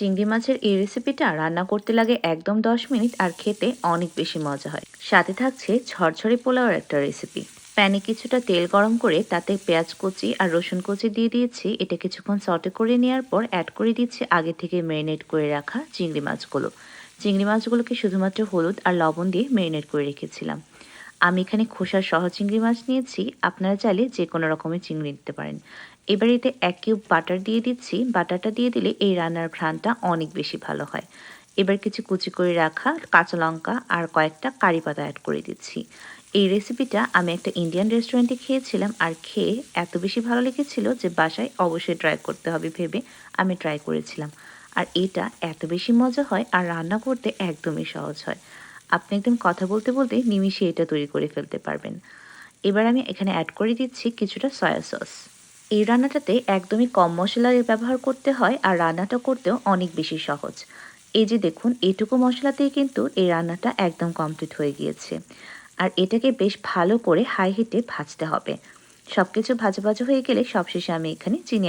চিংড়ি মাছের এই রেসিপিটা রান্না করতে লাগে একদম 10 মিনিট আর খেতে অনেক বেশি মজা হয়। সাথে থাকছে ঝরঝরে পোলাওয়ের একটা রেসিপি প্যানে কিছুটা তেল গরম করে তাতে পেঁয়াজ কুচি আর রসুন কুচি দিয়ে দিয়েছি। এটা কিছুক্ষণ সটে করে নেওয়ার পর অ্যাড করে দিচ্ছি আগে থেকে ম্যারিনেট করে রাখা চিংড়ি মাছগুলো। চিংড়ি মাছগুলোকে শুধুমাত্র হলুদ আর লবণ দিয়ে ম্যারিনেট করে রেখেছিলাম। আমি এখানে খোসা সহ চিংড়ি মাছ নিয়েছি। আপনারা চাইলে যে কোনো রকমের চিংড়ি দিতে পারেন। এবার এতে এক কিউব বাটার দিয়ে দিচ্ছি। বাটারটা দিয়ে দিলে এই রান্নার ঘ্রাণটা অনেক বেশি ভালো হয়। এবার কিছু কুচি করে রাখা কাঁচা লঙ্কা আর কয়েকটা কারি পাতা অ্যাড করে দিচ্ছি। এই রেসিপিটা আমি একটা ইন্ডিয়ান রেস্টুরেন্টে খেয়েছিলাম আর খেয়ে এত বেশি ভালো লেগেছিল যে বাসায় অবশ্যই ট্রাই করতে হবে ভেবে আমি ট্রাই করেছিলাম। আর এটা এত বেশি মজা হয় আর রান্না করতে একদমই সহজ হয়। আপনি একদম কথা বলতে বলতে নিমিশে এটা তৈরি করে ফেলতে পারবেন। এবার আমি এখানে অ্যাড করে দিচ্ছি কিছুটা সয়া সস এই রান্নাটাতে একদমই কম মশলার ব্যবহার করতে হয় আর রান্নাটা করতেও অনেক বেশি সহজ। এই যে দেখুন, এটুকু মশলাতেই কিন্তু এই রান্নাটা একদম কমপ্লিট হয়ে গিয়েছে। আর এটাকে বেশ ভালো করে হাই হিটে ভাজতে হবে। সব কিছু ভাজা ভাজা হয়ে গেলে সবশেষে আমি এখানে চিনি